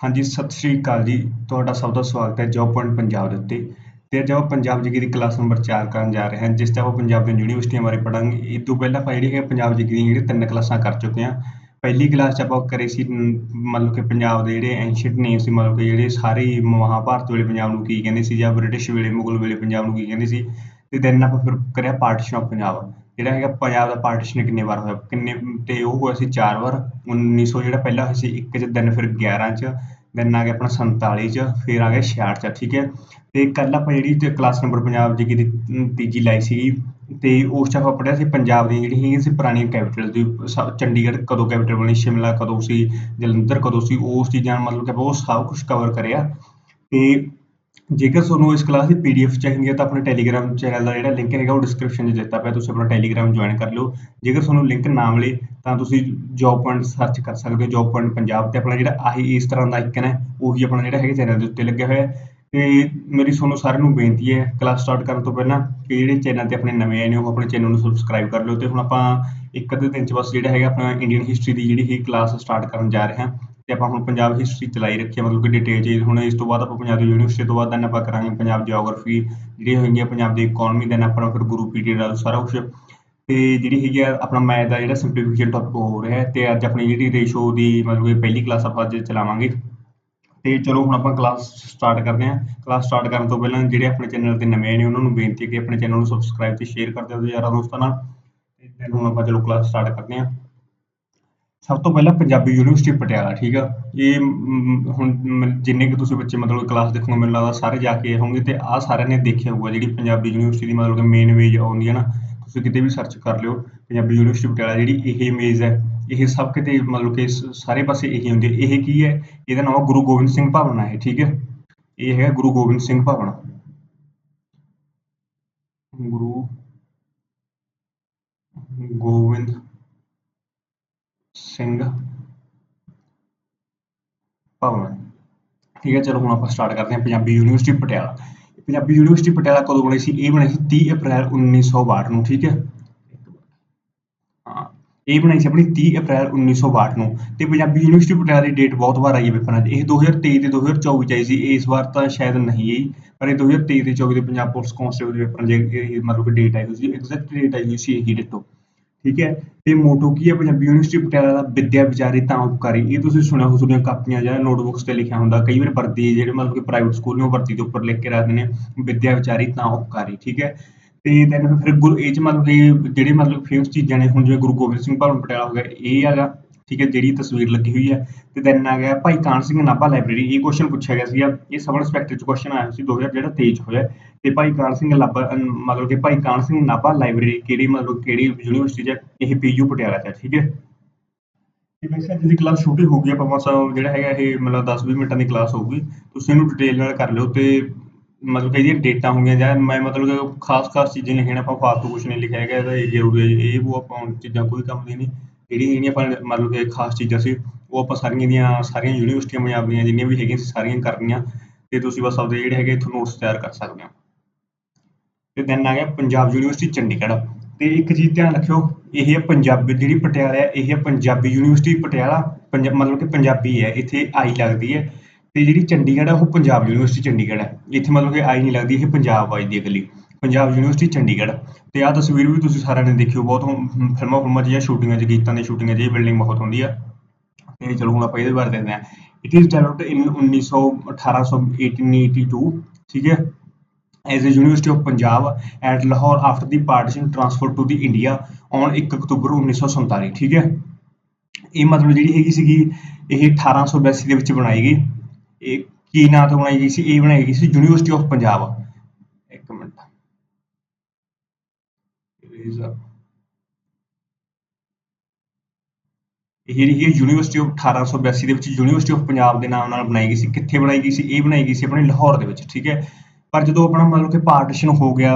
ਹਾਂਜੀ, ਸਤਿ ਸ਼੍ਰੀ ਅਕਾਲ ਜੀ। ਤੁਹਾਡਾ ਸਭ ਦਾ ਸਵਾਗਤ ਹੈ ਜੌਬ ਪੁਆਇੰਟ ਪੰਜਾਬ ਦੇ ਉੱਤੇ। ਤੇ ਅੱਜ ਆਪਾਂ ਪੰਜਾਬ ਜੀ ਦੀ ਕਲਾਸ ਨੰਬਰ 4 ਕਰਨ ਜਾ ਰਹੇ ਹਾਂ, ਜਿਸ 'ਚ ਆਪਾਂ ਪੰਜਾਬ ਦੀਆਂ ਯੂਨੀਵਰਸਿਟੀਆਂ ਬਾਰੇ ਪੜਾਂਗੇ ਇਹ ਤੋਂ ਪਹਿਲਾਂ ਆਪਾਂ ਜਿਹੜੀ ਹੈ ਪੰਜਾਬ ਜੀ ਦੀਆਂ ਜਿਹੜੀਆਂ ਤਿੰਨ ਕਲਾਸਾਂ ਕਰ ਚੁੱਕੇ ਹਾਂ। ਪਹਿਲੀ ਕਲਾਸ 'ਚ ਆਪਾਂ ਕਰੇ ਸੀ ਮਤਲਬ ਕਿ ਪੰਜਾਬ ਦੇ ਜਿਹੜੇ ਐਂਸ਼ੀਅੰਟ ਨੇਮ ਸੀ ਮਤਲਬ ਕਿ ਜਿਹੜੇ ਸਾਰੇ ਹੀ ਮਹਾਭਾਰਤ ਵੇਲੇ ਪੰਜਾਬ ਨੂੰ ਕੀ ਕਹਿੰਦੇ ਸੀ ਜਾਂ ਬ੍ਰਿਟਿਸ਼ ਵੇਲੇ, ਮੁਗਲ ਵੇਲੇ ਪੰਜਾਬ ਨੂੰ ਕੀ ਕਹਿੰਦੇ ਸੀ। ਤੇ ਦੈਨ ਆਪਾਂ ਫਿਰ ਕਰਿਆ ਪਾਰਟੀਸ਼ਨ ਆਫ ਪੰਜਾਬ। ਜਿਹੜਾ ਹੈਗਾ ਪੰਜਾਬ ਦਾ ਪਾਰਟੀਸ਼ਨ ਕਿੰਨੇ ਵਾਰ ਹੋਇਆ, ਕਿੰਨੇ, ਤੇ ਉਹ ਹੋਇਆ ਸੀ ਚਾਰ ਵਾਰ 1900 ਜਿਹੜਾ ਪਹਿਲਾ ਹੋਇਆ ਸੀ ਇੱਕ 'ਚ ਦੈਨ ਫਿਰ 11 'ਚ ਦੈਨ ਆ ਗਿਆ ਆਪਣਾ 47 'ਚ, ਫਿਰ ਆ ਗਿਆ 66 'ਚ, ਠੀਕ ਹੈ? ਤੇ ਕੱਲ ਆਪਾਂ ਜਿਹੜੀ ਕਲਾਸ ਨੰਬਰ ਪੰਜਾਬ ਜੀ ਦੀ ਤੀਜੀ ਲਾਈ ਸੀਗੀ, ਤੇ ਉਸ 'ਚ ਆਪਾਂ ਪੜ੍ਹਿਆ ਸੀ ਪੰਜਾਬ ਦੀਆਂ ਜਿਹੜੀਆਂ ਹੈਗੀਆਂ ਸੀ ਪੁਰਾਣੀਆਂ ਕੈਪੀਟਲ ਦੀ, ਸ- ਚੰਡੀਗੜ੍ਹ ਕਦੋਂ ਕੈਪੀਟਲ ਬਣੀ, ਸ਼ਿਮਲਾ ਕਦੋਂ ਸੀ, ਜਲੰਧਰ ਕਦੋਂ ਸੀ ਉਸ ਚੀਜ਼ਾਂ ਮਤਲਬ ਕਿ ਉਹ ਸਭ ਕੁਝ ਕਵਰ ਕਰਿਆ, ਤੇ ਜੇਕਰ ਤੁਹਾਨੂੰ ਇਸ ਕਲਾਸ ਦੀ ਪੀਡੀਐਫ ਚਾਹੀਦੀ ਹੈ ਤਾਂ ਆਪਣੇ ਟੈਲੀਗ੍ਰਾਮ ਚੈਨਲ ਦਾ ਜਿਹੜਾ ਲਿੰਕ ਹੈਗਾ ਉਹ ਡਿਸਕ੍ਰਿਪਸ਼ਨ 'ਚ ਦਿੱਤਾ ਪਿਆ, ਤੁਸੀਂ ਆਪਣਾ ਟੈਲੀਗ੍ਰਾਮ ਜੁਆਇਨ ਕਰ ਲਿਓ। ਜੇਕਰ ਤੁਹਾਨੂੰ ਲਿੰਕ ਨਾ ਮਿਲੇ ਤਾਂ ਤੁਸੀਂ ਜੌਬ ਪੁਆਇੰਟ ਸਰਚ ਕਰ ਸਕਦੇ ਹੋ ਜੌਬ ਪੁਆਇੰਟ ਪੰਜਾਬ ਤੇ ਆਪਣਾ ਜਿਹੜਾ ਆਹੀ ਇਸ ਤਰ੍ਹਾਂ ਦਾ ਆਈਕਨ ਹੈ, ਉਹੀ ਆਪਣਾ ਜਿਹੜਾ ਹੈਗਾ ਚੈਨਲ ਦੇ ਉੱਤੇ ਲੱਗਿਆ ਹੋਇਆ ਹੈ। ਤੇ ਮੇਰੀ ਤੁਹਾਨੂੰ ਸਾਰਿਆਂ ਨੂੰ ਬੇਨਤੀ ਹੈ ਕਲਾਸ ਸਟਾਰਟ ਕਰਨ ਤੋਂ ਪਹਿਲਾਂ ਕਿ ਜਿਹੜੇ ਚੈਨਲ ਤੇ ਆਪਣੇ ਨਵੇਂ ਆਏ ਨੇ, ਉਹ ਆਪਣੇ ਚੈਨਲ ਨੂੰ ਸਬਸਕ੍ਰਾਈਬ ਕਰ ਲਿਓ। ਤੇ ਹੁਣ ਆਪਾਂ ਇੱਕ ਅੱਧੇ ਦਿਨ ਚ ਬਸ ਜਿਹੜਾ ਹੈਗਾ ਆਪਣਾ ਇੰਡੀਅਨ ਹਿਸਟਰੀ ਦੀ ਜਿਹੜੀ ਹੀ ਕਲਾਸ ਸਟਾਰਟ ਕਰਨ ਜਾ ਰਹੇ ਹਾਂ ਤੇ ਆਪਾਂ ਹੁਣ ਪੰਜਾਬ ਹਿਸਟਰੀ ਚਲਾਈ ਰੱਖੀ ਹੈ ਮਤਲਬ ਕਿ ਡਿਟੇਲ ਚ ਹੁਣ ਇਸ ਤੋਂ ਬਾਅਦ ਆਪਾਂ ਪੰਜਾਬ ਦੀ ਯੂਨੀਵਰਸਿਟੀ ਤੋਂ ਬਾਅਦ ਦੈਨ ਆਪਾਂ ਕਰਾਂਗੇ ਪੰਜਾਬ ਜੀਓਗ੍ਰਾਫੀ ਜਿਹੜੀ ਹੋਏਗੀ ਪੰਜਾਬ ਦੀ ਇਕਨੋਮੀ ਦੈਨ ਆਪਣਾ ਫਿਰ ਗੁਰੂ ਪੀਰੀਅਡ ਦਾ ਸਾਰਾ ਕੁਝ ਤੇ ਜਿਹੜੀ ਹੈਗੀ ਆ ਆਪਣਾ ਮੈਥ ਦਾ ਜਿਹੜਾ ਸਿੰਪਲੀਫਿਕੇਸ਼ਨ ਟੌਪਿਕ ਹੋ ਰਿਹਾ ਹੈ ਤੇ ਅੱਜ ਆਪਣੀ ਜਿਹੜੀ ਰੇਸ਼ੋ ਦੀ ਮਤਲਬ ਕਿ ਪਹਿਲੀ ਕਲਾਸ ਆਪਾਂ ਅੱਜ ਚਲਾਵਾਂਗੇ। ਤੇ ਚਲੋ ਹੁਣ ਆਪਾਂ ਕਲਾਸ ਸਟਾਰਟ ਕਰਦੇ ਹਾਂ। ਕਲਾਸ ਸਟਾਰਟ ਕਰਨ ਤੋਂ ਪਹਿਲਾਂ ਜਿਹੜੇ ਆਪਣੇ ਚੈਨਲ ਤੇ ਨਵੇਂ ਨੇ, ਉਹਨਾਂ ਨੂੰ ਬੇਨਤੀ ਹੈ ਕਿ ਆਪਣੇ ਚੈਨਲ ਨੂੰ ਸਬਸਕ੍ਰਾਈਬ ਤੇ ਸ਼ੇਅਰ ਕਰ ਦਿਓ ਯਾਰਾਂ ਦੋਸਤਾਂ ਨਾਲ। ਤੇ then ਹੁਣ ਆਪਾਂ ਚਲੋ ਕਲਾਸ ਸਟਾਰਟ ਕਰਦੇ ਹਾਂ। ਸਭ ਤੋਂ ਪਹਿਲਾਂ ਪੰਜਾਬੀ ਯੂਨੀਵਰਸਿਟੀ ਪਟਿਆਲਾ, ਠੀਕ ਆ? ਇਹ ਹੁਣ ਜਿੰਨੇ ਕਿ ਤੁਸੀਂ ਬੱਚੇ ਮਤਲਬ ਕਲਾਸ ਦੇਖੋਗੇ, ਮੈਨੂੰ ਲੱਗਦਾ ਸਾਰੇ ਜਾ ਕੇ ਆਏ ਹੋਣਗੇ ਤੇ ਆਹ ਸਾਰਿਆਂ ਨੇ ਦੇਖਿਆ ਹੋਊਗਾ ਜਿਹੜੀ ਪੰਜਾਬੀ ਯੂਨੀਵਰਸਿਟੀ ਦੀ ਮਤਲਬ ਕਿ ਮੇਨ ਮੇਜ ਆਉਂਦੀ ਹੈ ਨਾ, ਤੁਸੀਂ ਕਿਤੇ ਵੀ ਸਰਚ ਕਰ ਲਿਓ, ਪੰਜਾਬੀ ਯੂਨੀਵਰਸਿਟੀ ਪਟਿਆਲਾ ਜਿਹੜੀ ਇਹ ਮੇਜ ਹੈ, ਇਹ ਸਭ ਕਿਤੇ ਮਤਲਬ ਕਿ ਸਾਰੇ ਪਾਸੇ ਇਹੀ ਹੁੰਦੀ ਹੈ। ਇਹ ਕੀ ਹੈ? ਇਹਦਾ ਨਾਮ ਗੁਰੂ ਗੋਬਿੰਦ ਸਿੰਘ ਭਵਨ ਹੈ, ਠੀਕ ਹੈ? ਇਹ ਹੈ ਗੁਰੂ ਗੋਬਿੰਦ ਸਿੰਘ ਭਵਨ। ਗੁਰੂ ਗੋਬਿੰਦ ਸਿੰਘ ਭਵਨ। ਠੀਕ ਹੈ, ਚਲੋ ਹੁਣ ਆਪਾਂ ਸਟਾਰਟ ਕਰਦੇ ਹਾਂ ਪੰਜਾਬੀ ਯੂਨੀਵਰਸਿਟੀ ਪਟਿਆਲਾ। ਪੰਜਾਬੀ ਯੂਨੀਵਰਸਿਟੀ ਪਟਿਆਲਾ ਕਦੋਂ ਬਣੀ ਸੀ? ਇਹ ਬਣੀ ਸੀ 30 ਅਪ੍ਰੈਲ 1962 ਨੂੰ, ਠੀਕ ਹੈ? ਇਹ ਬਣਾਈ ਸੀ ਆਪਣੀ 30 ਅਪ੍ਰੈਲ 1962 ਨੂੰ। ਤੇ ਪੰਜਾਬੀ ਯੂਨੀਵਰਸਿਟੀ ਪਟਿਆਲਾ ਦੀ ਡੇਟ ਬਹੁਤ ਵਾਰ ਆਈ ਹੈ ਪੇਪਰਾਂ 'ਚ। ਇਹ 2023 ਤੇ 2024 ਚ ਆਈ ਸੀ। ਇਸ ਵਾਰ ਤਾਂ ਸ਼ਾਇਦ ਨਹੀਂ ਆਈ, ਪਰ ਇਹ 2023 ਤੇ 24 ਦੇ ਪੰਜਾਬ ਪੁਲਿਸ ਕਾਂਸਟੇਬਲ ਦੇ ਪੇਪਰਾਂ 'ਚ ਮਤਲਬ ਕਿ ਡੇਟ ਆਈ ਹੋਈ ਸੀ। ਐਗਜ਼ੈਕਟ ਡੇਟ ਆਈ ਹੋਈ ਸੀ ਇਹੀ ਡੇਟੋ ਠੀਕ ਹੈ? ਤੇ ਮੋਟੋ ਕੀ ਹੈ? ਪੰਜਾਬੀ ਯੂਨੀਵਰਸਿਟੀ ਪਟਿਆਲਾ ਦਾ ਵਿੱਦਿਆ ਵਿਚਾਰੀ ਤਾਂ ਉਪਕਾਰੀ। ਇਹ ਤੁਸੀਂ ਸੁਣਿਆ ਹੋ ਤੁਹਾਡੀਆਂ ਕਾਪੀਆਂ ਜਾਂ ਨੋਟਬੁੱਕਸ ਤੇ ਲਿਖਿਆ ਹੁੰਦਾ। ਕਈ ਵਾਰ ਵਰਦੀ ਜਿਹੜੇ ਮਤਲਬ ਕਿ ਪ੍ਰਾਈਵੇਟ ਸਕੂਲ ਨੇ, ਉਹ ਵਰਦੀ ਦੇ ਉੱਪਰ ਲਿਖ ਕੇ ਰੱਖਦੇ ਨੇ ਵਿੱਦਿਆ ਵਿਚਾਰੀ ਤਾਂ ਉਪਕਾਰੀ, ਠੀਕ ਹੈ? ਤੇ ਦੈਨ ਫਿਰ ਗੁਰੂ ਇਹ ਚ ਮਤਲਬ ਕਿ ਜਿਹੜੇ ਮਤਲਬ ਫੇਮਸ ਚੀਜ਼ਾਂ ਨੇ, ਹੁਣ ਜਿਵੇਂ ਗੁਰੂ ਗੋਬਿੰਦ ਸਿੰਘ ਭਾਵਨ ਪਟਿਆਲਾ ਹੋ ਗਿਆ, ਇਹ ਹੈਗਾ ਠੀਕ ਹੈ, ਜਿਹੜੀ ਤਸਵੀਰ ਲੱਗੀ ਹੋਈ ਹੈ। ਤੇ ਦੈਨ ਆ ਗਿਆ ਭਾਈ ਕਾਨ ਸਿੰਘ ਨਾਭਾ ਲਾਇਬ੍ਰੇਰੀ ਇਹ ਕੁਐਸਚਨ ਪੁੱਛਿਆ ਗਿਆ ਸੀ ਇਹ ਸਬ ਇੰਸਪੈਕਟਰ ਚ ਕੁਐਸਚਨ ਆਇਆ ਸੀ 2000 ਜਿਹੜਾ 23 ਚ ਹੋਇਆ। ਤੇ ਭਾਈ ਕਾਨ ਸਿੰਘ ਨਾਭਾ ਮਤਲਬ ਕਿ ਭਾਈ ਕਾਨ ਸਿੰਘ ਨਾਭਾ ਲਾਇਬ੍ਰੇਰੀ ਕਿਹੜੀ, ਮਤਲਬ ਕਿਹੜੀ ਯੂਨੀਵਰਸਿਟੀ ਚ ਇਹ ਪੀਯੂ ਪਟਿਆਲਾ ਚ ਠੀਕ ਹੈ। ਤੇ ਵੈਸੇ ਅੱਜ ਦੀ ਕਲਾਸ ਛੋਟੀ ਹੋ ਗਈ ਆਪਾਂ ਬਸ ਜਿਹੜਾ ਹੈਗਾ ਇਹ, ਮਤਲਬ 10-20 ਮਿੰਟਾਂ ਦੀ ਕਲਾਸ ਹੋਊਗੀ। ਤੁਸੀਂ ਇਹਨੂੰ ਡਿਟੇਲ ਨਾਲ ਕਰ ਲਿਓ ਤੇ ਮਤਲਬ ਕਿ ਇਹਦੀਆਂ ਡੇਟਾਂ ਹੋਈਆਂ ਜਾਂ ਮੈਂ ਮਤਲਬ ਕਿ ਖਾਸ-ਖਾਸ ਚੀਜ਼ਾਂ ਲਿਖੀਆਂ ਆਪਾਂ ਫਾਲਤੂ ਕੁਝ ਨਹੀਂ ਲਿਖਿਆ ਹੈਗਾ ਇਹ ਜ਼ਰੂਰੀ ਇਹ ਉਹ ਆਪਾਂ ਚੀਜ਼ਾਂ ਕੋਈ ਕੰਮ ਦੀਆਂ ਨਹੀਂ। ਜਿਹੜੀਆਂ ਜਿਹੜੀਆਂ ਆਪਾਂ ਮਤਲਬ ਕਿ ਖਾਸ ਚੀਜ਼ਾਂ ਸੀ, ਉਹ ਆਪਾਂ ਸਾਰੀਆਂ ਦੀਆਂ ਸਾਰੀਆਂ ਯੂਨੀਵਰਸਿਟੀਆਂ ਪੰਜਾਬ ਦੀਆਂ ਜਿੰਨੀਆਂ ਵੀ ਹੈਗੀਆਂ ਸੀ ਸਾਰੀਆਂ ਕਰਨੀਆਂ ਤੇ ਤੁਸੀਂ ਬਸ ਆਪਦੇ ਜਿਹੜੇ ਹੈਗੇ ਇੱਥੋਂ ਨੋਟਸ ਤਿਆਰ ਕਰ ਸਕਦੇ ਹੋ। ਤੇ ਦੈਨ ਆ ਗਿਆ ਪੰਜਾਬ ਯੂਨੀਵਰਸਿਟੀ ਚੰਡੀਗੜ੍ਹ। ਤੇ ਇੱਕ ਚੀਜ਼ ਧਿਆਨ ਰੱਖਿਓ, ਇਹ ਹੈ ਪੰਜਾਬੀ ਜਿਹੜੀ ਪਟਿਆਲਾ ਹੈ, ਇਹ ਹੈ ਪੰਜਾਬੀ ਯੂਨੀਵਰਸਿਟੀ ਪਟਿਆਲਾ, ਪੰਜਾ ਮਤਲਬ ਕਿ ਪੰਜਾਬੀ ਹੈ, ਇੱਥੇ ਆਈ ਲੱਗਦੀ ਹੈ। ਤੇ ਜਿਹੜੀ ਚੰਡੀਗੜ੍ਹ ਹੈ, ਉਹ ਪੰਜਾਬ ਯੂਨੀਵਰਸਿਟੀ ਚੰਡੀਗੜ੍ਹ ਹੈ। ਇੱਥੇ ਮਤਲਬ ਕਿ ਆਈ ਨਹੀਂ ਲੱਗਦੀ, ਇਹ ਪੰਜਾਬ ਵੱਜਦੀ ਹੈ ਇਕੱਲੀ ਪੰਜਾਬ ਯੂਨੀਵਰਸਿਟੀ ਚੰਡੀਗੜ੍ਹ। ਤੇ ਆਹ ਤਸਵੀਰ ਵੀ ਤੁਸੀਂ ਸਾਰਿਆਂ ਨੇ ਦੇਖਿਓ ਬਹੁਤ ਫਿਲਮਾਂ ਫੁਲਮਾਂ 'ਚ ਜਾਂ ਸ਼ੂਟਿੰਗਾਂ 'ਚ ਗੀਤਾਂ ਦੀ ਸ਼ੂਟਿੰਗਾਂ 'ਚ, ਇਹ ਬਿਲਡਿੰਗ ਬਹੁਤ ਹੁੰਦੀ ਆ। ਤੇ ਚਲੋ ਹੁਣ ਆਪਾਂ ਇਹਦੇ ਬਾਰੇ ਦੇਖਦੇ ਹਾਂ। ਇਟ ਇਜ਼ ਡਿਵੈਲਪਡ ਇਨ 1900 1882 ਠੀਕ ਹੈ? As a University of Punjab at Lahore after the partition transferred to the India on 1 October 1947 ਠੀਕ ਹੈ? ਇਹ ਮਤਲਬ ਜਿਹੜੀ ਹੈਗੀ ਸੀਗੀ, ਇਹ 1882 ਦੇ ਵਿੱਚ ਬਣਾਈ ਗਈ। ਇਹ ਕੀ ਨਾਂ ਤੋਂ ਬਣਾਈ ਗਈ ਸੀ? ਇਹ ਬਣਾਈ ਗਈ ਸੀ ਯੂਨੀਵਰਸਿਟੀ ਆਫ ਪੰਜਾਬ ਇੱਕ ਮਿੰਟ Erase ਇਹ ਜਿਹੜੀ ਹੈ ਯੂਨੀਵਰਸਿਟੀ ਆਫ 1882 ਦੇ ਵਿੱਚ ਯੂਨੀਵਰਸਿਟੀ ਆਫ ਪੰਜਾਬ ਦੇ ਨਾਮ ਨਾਲ ਬਣਾਈ ਗਈ ਸੀ, ਕਿੱਥੇ ਬਣਾਈ ਗਈ ਸੀ, ਇਹ ਬਣਾਈ ਗਈ ਸੀ ਆਪਣੇ ਲਾਹੌਰ ਦੇ ਵਿੱਚ, ਠੀਕ ਹੈ। ਪਰ ਜਦੋਂ ਆਪਣਾ ਮਤਲਬ ਕਿ ਪਾਰਟੀਸ਼ਨ ਹੋ ਗਿਆ,